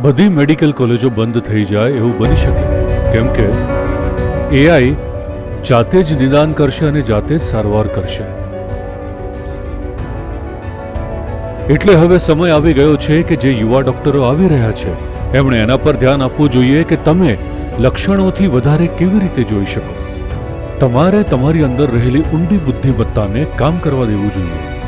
બધી મેડિકલ કોલેજો બંધ થઈ જાય એવું બની શકે. કેમ કે એઆઈ જાતે જ નિદાન કરશે અને જાતે જ સારવાર કરશે. એટલે હવે સમય આવી ગયો છે કે જે યુવા ડોક્ટરો આવી રહ્યા છે. એમણે એના પર ધ્યાન આપવું જોઈએ કે તમે લક્ષણોથી વધારે કેવી રીતે જોઈ શકો. તમારે તમારી અંદર રહેલી ઊંડી બુદ્ધિમત્તાને કામ કરવા દેવું જોઈએ.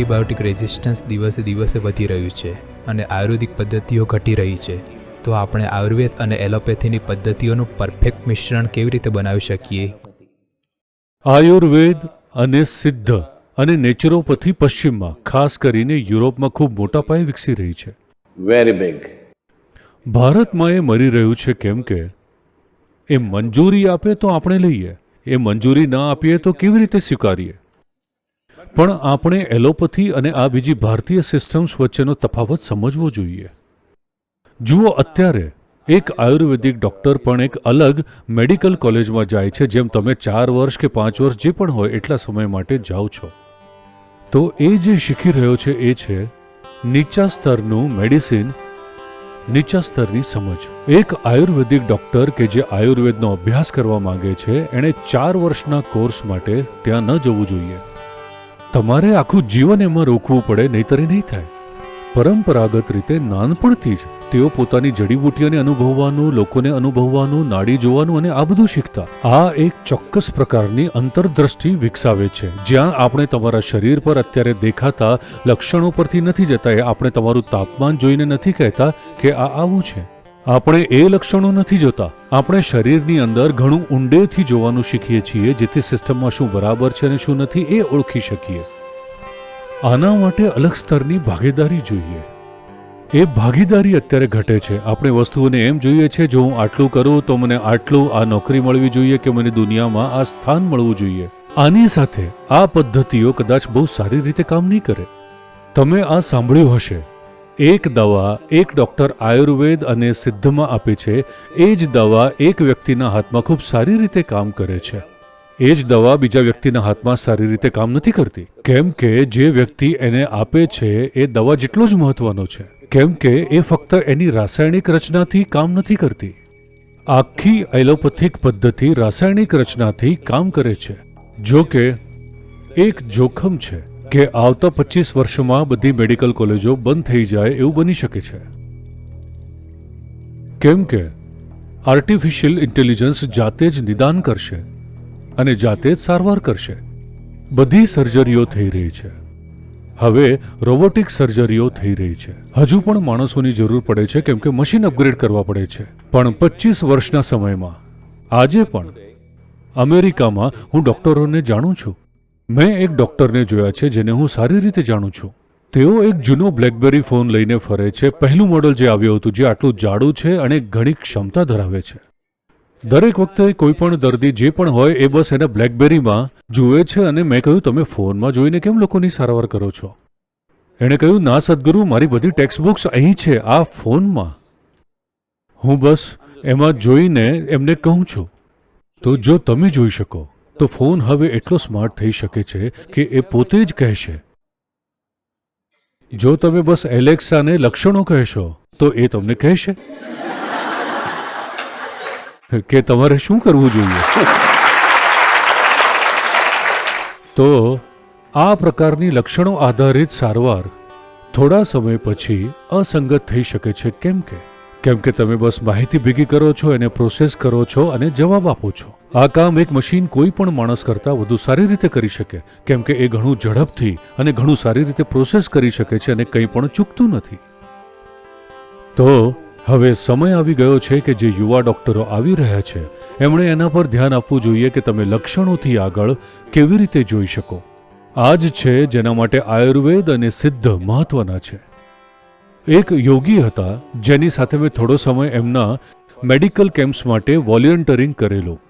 એન્ટીબાયોટિક રેઝિસ્ટન્સ દિવસે દિવસે વધી રહ્યું છે અને આયુર્વેદિક પદ્ધતિઓ ઘટી રહી છે. તો આપણે આયુર્વેદ અને એલોપેથીની પદ્ધતિઓનું પરફેક્ટ મિશ્રણ કેવી રીતે બનાવી શકીએ? આયુર્વેદ અને સિદ્ધ અને નેચરોપથી પશ્ચિમમાં ખાસ કરીને યુરોપમાં ખૂબ મોટા પાયે વિકસી રહી છે. વેરી બિગ ભારતમાં એ મરી રહ્યું છે કેમ કે એ મંજૂરી આપે તો આપણે લઈએ એ મંજૂરી ના આપીએ તો કેવી રીતે સ્વીકારીએ? પણ આપણે એલોપથી અને આ બીજી ભારતીય સિસ્ટમ્સ વચ્ચેનો તફાવત સમજવો જોઈએ. જુઓ અત્યારે, એક આયુર્વેદિક ડૉક્ટર પણ એક અલગ મેડિકલ કોલેજમાં જાય છે જેમ તમે ચાર વર્ષ કે પાંચ વર્ષ જે પણ હોય એટલા સમય માટે જાઓ છો. તો એ જે શીખી રહ્યો છે એ છે, નીચા સ્તરનું મેડિસિન, નીચા સ્તરની સમજ. એક આયુર્વેદિક ડૉક્ટર કે જે આયુર્વેદનો અભ્યાસ કરવા માંગે છે, એણે ચાર વર્ષના કોર્સ માટે ત્યાં ન જવું જોઈએ. તમારે આખું જીવન એમાં રોકવું પડે, નહીતર નહીં થાય. પરંપરાગત રીતે નાનપણથી જ તેઓ પોતાની જડીબુટીઓને અનુભવવાનું, લોકોને અનુભવવાનું, નાડી જોવાનું અને આ બધું શીખતા. આ એક ચોક્કસ પ્રકારની અંતરદ્રષ્ટિ વિકસાવે છે. જ્યાં આપણે તમારા શરીર પર અત્યારે દેખાતા લક્ષણો પરથી નથી જતા, એ આપણે તમારું તાપમાન જોઈને નથી કહેતા કે આ આવું છે. આપણે એ લક્ષણો નથી જોતા. આપણે શરીરની અંદર ઘણું ઊંડેથી જોવાનું શીખીએ છીએ, જેથી સિસ્ટમમાં શું બરાબર છે અને શું નથી એ ઓળખી શકીએ. આના માટે અલગ સ્તરની ભાગીદારી જોઈએ. એ ભાગીદારી અત્યારે ઘટે છે. આપણે વસ્તુઓને એમ જોઈએ છે, જો હું આટલું કરું, તો મને આટલું આ નોકરી મળવી જોઈએ કે મને દુનિયામાં આ સ્થાન મળવું જોઈએ. આની સાથે આ પદ્ધતિઓ કદાચ બહુ સારી રીતે કામ નહીં કરે. તમે આ સાંભળ્યું હશે. એક દવા એક ડૉક્ટર આયુર્વેદ અને સિદ્ધમાં આપે છે, એ જ દવા એક વ્યક્તિના હાથમાં ખૂબ સારી રીતે કામ કરે છે. એ જ દવા બીજા વ્યક્તિના હાથમાં સારી રીતે કામ નથી કરતી. કેમ કે જે વ્યક્તિ એને આપે છે, એ દવા જેટલો જ મહત્વનો છે. કેમ કે એ ફક્ત એની રાસાયણિક રચનાથી કામ નથી કરતી. આખી એલોપેથિક પદ્ધતિ રાસાયણિક રચનાથી કામ કરે છે. જો કે, એક જોખમ છે. કે આવતા પચીસ વર્ષોમાં બધી મેડિકલ કોલેજો બંધ થઈ જાય એવું બની શકે છે. કેમ કે આર્ટિફિશિયલ ઇન્ટેલિજન્સ જાતે જ નિદાન કરશે અને જાતે જ સારવાર કરશે. બધી સર્જરીઓ થઈ રહી છે. હવે રોબોટિક સર્જરીઓ થઈ રહી છે. હજુ પણ માણસોની જરૂર પડે છે કેમ કે મશીન અપગ્રેડ કરવા પડે છે. પણ પચીસ વર્ષના સમયમાં આજે પણ અમેરિકામાં હું ડૉક્ટરોને જાણું છું. મેં એક ડૉક્ટરને જોયા છે જેને હું સારી રીતે જાણું છું. તેઓ એક જૂનો બ્લેકબેરી ફોન લઈને ફરે છે. પહેલું મોડલ જે આવ્યું હતું જે આટલું જાડું છે અને ઘણી ક્ષમતા ધરાવે છે. દરેક વખતે કોઈ પણ દર્દી જે પણ હોય એ બસ એને બ્લેકબેરીમાં જુએ છે અને મેં કહ્યું, તમે ફોનમાં જોઈને કેમ લોકોની સારવાર કરો છો? એણે કહ્યું, ના સદગુરુ, મારી બધી ટેક્સ્ટ બુક્સ અહીં છે, આ ફોનમાં. હું બસ એમાં જોઈને એમને કહું છું, તો જો તમે જોઈ શકો તો ફોન હવે એટલો સ્માર્ટ થઈ શકે છે કે એ પોતે જ કહેશે. જો તમે બસ એલેક્સાને લક્ષણો કહેશો, તો એ તમને કહેશે. કે તમારે શું કરવું જોઈએ? તો આ પ્રકારની લક્ષણો આધારિત સારવાર થોડા સમય પછી અસંગત થઈ શકે છે, કેમ કે કેમ કે તમે બસ માહિતી ભેગી કરો છો, એને પ્રોસેસ કરો છો અને જવાબ આપો છો. આ કામ એક મશીન કોઈ પણ માણસ કરતાં વધુ સારી રીતે કરી શકે. કેમ કે એ ઘણું ઝડપથી અને ઘણું સારી રીતે પ્રોસેસ કરી શકે છે અને કંઈ પણ ચૂકતું નથી. તો હવે સમય આવી ગયો છે કે જે યુવા ડોક્ટરો આવી રહ્યા છે, એમણે એના પર ધ્યાન આપવું જોઈએ કે તમે લક્ષણોથી આગળ કેવી રીતે જોઈ શકો. આ જ છે જેના માટે આયુર્વેદ અને સિદ્ધ મહત્વના છે. એક યોગી હતા જેની સાથે મેં થોડો સમય એમના મેડિકલ કેમ્પ્સ માટે વોલિયન્ટરિંગ કરેલું.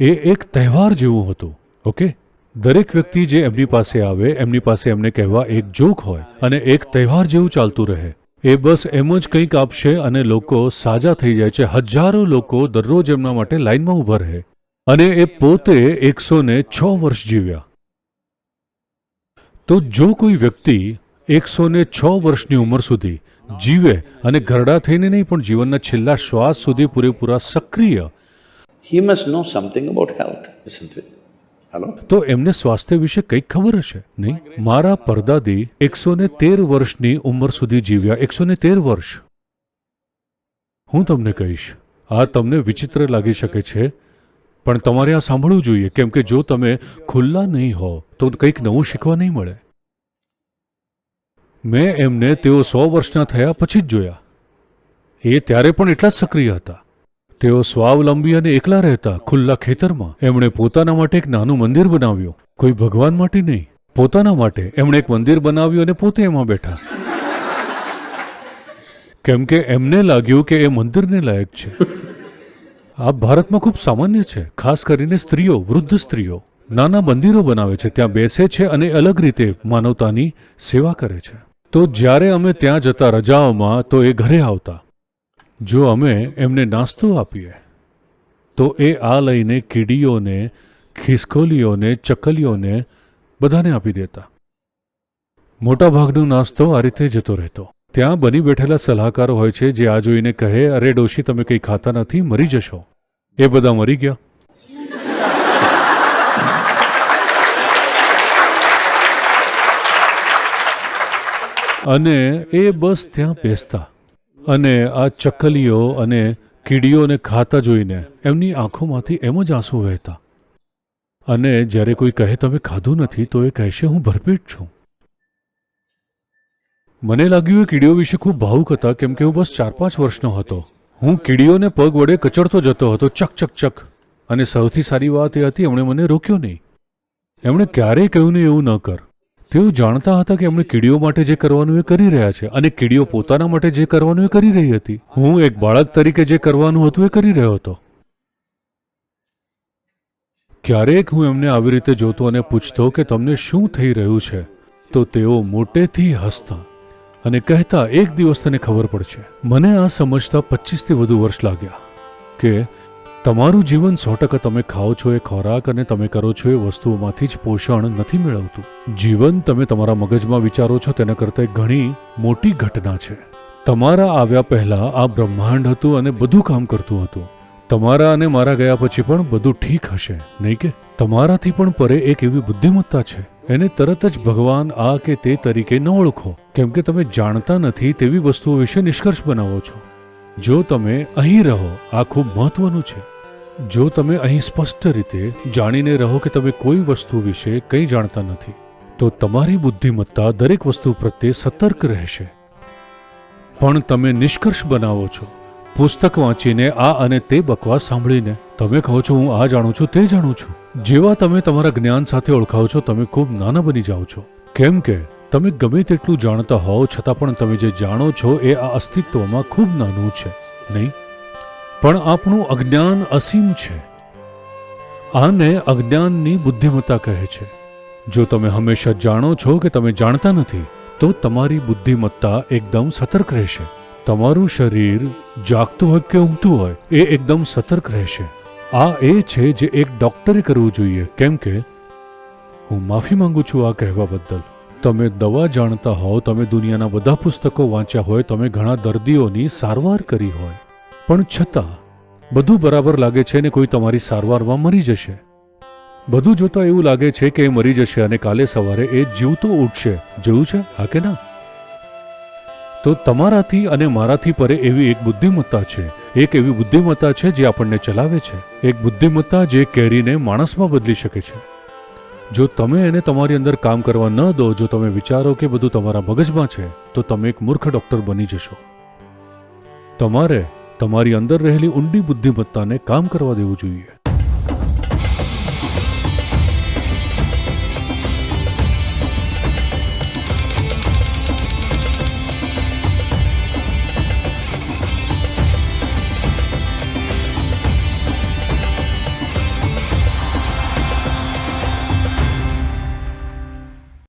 એ એક તહેવાર જેવું હતું, ઓકે? દરેક વ્યક્તિ જે એમની પાસે આવે, એમની પાસે એમને કહેવા એક જોક હોય અને એક તહેવાર જેવું ચાલતું રહે. એ બસ એમ જ કંઈક આપશે અને લોકો સાજા થઈ જાય છે. હજારો લોકો દરરોજ એમના માટે લાઇનમાં ઊભા રહે અને એ પોતે એકસો ને છ વર્ષ જીવ્યા. તો જો કોઈ વ્યક્તિ એકસો ને છ વર્ષની ઉંમર સુધી જીવે અને ઘરડા થઈને નહીં પણ જીવનના છેલ્લા શ્વાસ સુધી પૂરેપૂરા સક્રિય. He must know something about health તો એમને સ્વાસ્થ્ય વિશે કંઈક ખબર હશે? નહીં. મારા પરદાદી એકસો ને તેર વર્ષની ઉંમર સુધી જીવ્યા. એકસો ને તેર વર્ષ. હું તમને કહીશ આ તમને વિચિત્ર લાગી શકે છે પણ તમારે આ સાંભળવું જોઈએ કેમ કે જો તમે ખુલ્લા નહીં હો તો કંઈક નવું શીખવા નહીં મળે. મેં એમને તેઓ સો વર્ષના થયા પછી જ જોયા. એ ત્યારે પણ એટલા જ સક્રિય હતા. તેઓ સ્વાવલંબી અને એકલા રહેતા ખુલ્લા ખેતરમાં એમણે પોતાના માટે એક નાનું મંદિર બનાવ્યું. કોઈ ભગવાન માટે નહીં, પોતાના માટે એમણે એક મંદિર બનાવ્યું અને પોતે એમાં બેઠા. કેમ કે એમને લાગ્યું કે એ મંદિરને લાયક છે. આ ભારતમાં ખૂબ સામાન્ય છે, ખાસ કરીને સ્ત્રીઓ, વૃદ્ધ સ્ત્રીઓ. નાના મંદિરો બનાવે છે, ત્યાં બેસે છે અને અલગ રીતે માનવતાની સેવા કરે છે. તો જ્યારે અમે ત્યાં જતા રજાઓમાં તો એ ઘરે આવતા. જો અમે એમને નાસ્તો આપીએ, તો એ આ લઈને કીડીઓને, ખિસકોલીઓને, ચકલીઓને બધાને આપી દેતા. મોટાભાગનો નાસ્તો આ રીતે જતો રહેતો. ત્યાં બની બેઠેલા સલાહકારો હોય છે, જે આ જોઈને કહે, અરે ડોશી, તમે કંઈ ખાતા નથી, મરી જશો. એ બધા મરી ગયા. અને એ બસ ત્યાં બેસતા. અને આ ચકલીઓ અને કીડીઓને ખાતા જોઈને એમની આંખોમાંથી એમ જ આંસુ વહેતા. અને જ્યારે કોઈ કહે, તમે ખાધું નથી, તો એ કહેશે, હું ભરપેટ છું. મને લાગ્યું, એ કીડીઓ વિશે ખૂબ ભાવુક હતા, કેમ કે હું બસ ચાર પાંચ વર્ષનો હતો. હું કીડીઓને પગ વડે કચડતો જતો હતો, ચક ચક ચક. અને સૌથી સારી વાત એ હતી, એમણે મને રોક્યો નહીં. એમણે ક્યારેય કહ્યું નહીં, એવું ન કર. તેઓ જાણતા હતા કે એમણે કીડીઓ માટે જે કરવાનું એ કરી રહ્યા છે અને કીડીઓ પોતાના માટે જે કરવાનું એ કરી રહી હતી. હું એક બાળક તરીકે જે કરવાનું હતું એ કરી રહ્યો હતો. ક્યારેક હું એમને આવી રીતે જોતો અને પૂછતો કે તમને શું થઈ રહ્યું છે, તો તેઓ મોટેથી હસતા અને કહેતા, એક દિવસ તને ખબર પડશે. મને આ સમજતા પચીસથી વધુ વર્ષ લાગ્યા કે તમારું જીવન સો ટકા તમે ખાઓ છો એ ખોરાક અને તમે કરો છો એ વસ્તુઓમાંથી જ પોષણ નથી મેળવતું. જીવન તમે તમારા મગજમાં વિચારો છો તેના કરતાં ઘણી મોટી ઘટના છે. તમારા આવ્યા પહેલા આ બ્રહ્માંડ હતું અને બધું કામ કરતું હતું. તમારા અને મારા ગયા પછી પણ બધું ઠીક હશે, નહીં કે? તમારાથી પણ પરે એક એવી બુદ્ધિમત્તા છે. એને તરત જ ભગવાન આ કે તે તરીકે ન ઓળખો. કેમ કે તમે જાણતા નથી તેવી વસ્તુઓ વિશે નિષ્કર્ષ બનાવો છો. જો તમે અહીં રહો, આ ખૂબ મહત્વનું છે. જો તમે અહીં સ્પષ્ટ રીતે જાણીને રહો કે તમે કોઈ વસ્તુ વિશે કંઈ જાણતા નથી, તો તમારી બુદ્ધિમત્તા દરેક વસ્તુ પ્રત્યે સતર્ક રહેશે. પણ તમે નિષ્કર્ષ બનાવો છો. પુસ્તક વાંચીને આ અને તે બકવાસ સાંભળીને તમે કહો છો, હું આ જાણું છું, તે જાણું છું. જેવા તમે તમારા જ્ઞાન સાથે ઓળખાવો છો, તમે ખૂબ નાના બની જાઓ છો. કેમ કે તમે ગમે તેટલું જાણતા હોવ, છતાં પણ તમે જે જાણો છો એ આ અસ્તિત્વમાં ખૂબ નાનું છે. નહીં? પણ આપણું અજ્ઞાન અસીમ છે. આને અજ્ઞાનની બુદ્ધિમત્તા કહે છે. જો તમે હંમેશા જાણો છો કે તમે જાણતા નથી, તો તમારી બુદ્ધિમત્તા એકદમ સતર્ક રહેશે. તમારું શરીર જાગતું હોય કે ઊંઘતું હોય, એ એકદમ સતર્ક રહેશે. આ એ છે જે એક ડોક્ટરે કરવું જોઈએ. કેમ કે, હું માફી માંગુ છું આ કહેવા બદલ. તમે દવા જાણતા હોવ, તમે દુનિયાના બધા પુસ્તકો વાંચ્યા હોય, તમે ઘણા દર્દીઓની સારવાર કરી હોય. પણ છતાં, બધું બરાબર લાગે છે ને કોઈ તમારી સારવારમાં મરી જશે. બધું જોતા એવું લાગે છે કે એ મરી જશે અને કાલે સવારે એ જીવતો ઉઠશે. જોયું છે? હા કે ના? તો તમારાથી અને મારાથી પરે એવી એક બુદ્ધિમત્તા છે. એક એવી બુદ્ધિમત્તા છે જે આપણને ચલાવે છે. એક બુદ્ધિમત્તા જે કેરીને માણસમાં બદલી શકે છે. જો તમે એને તમારી અંદર કામ કરવા ન દો, જો તમે વિચારો કે બધું તમારા મગજમાં છે, તો તમે એક મૂર્ખ ડૉક્ટર બની જશો. તમારે તમારી અંદર રહેલી ઊંડી બુદ્ધિમત્તાને કામ કરવા દેવું જોઈએ.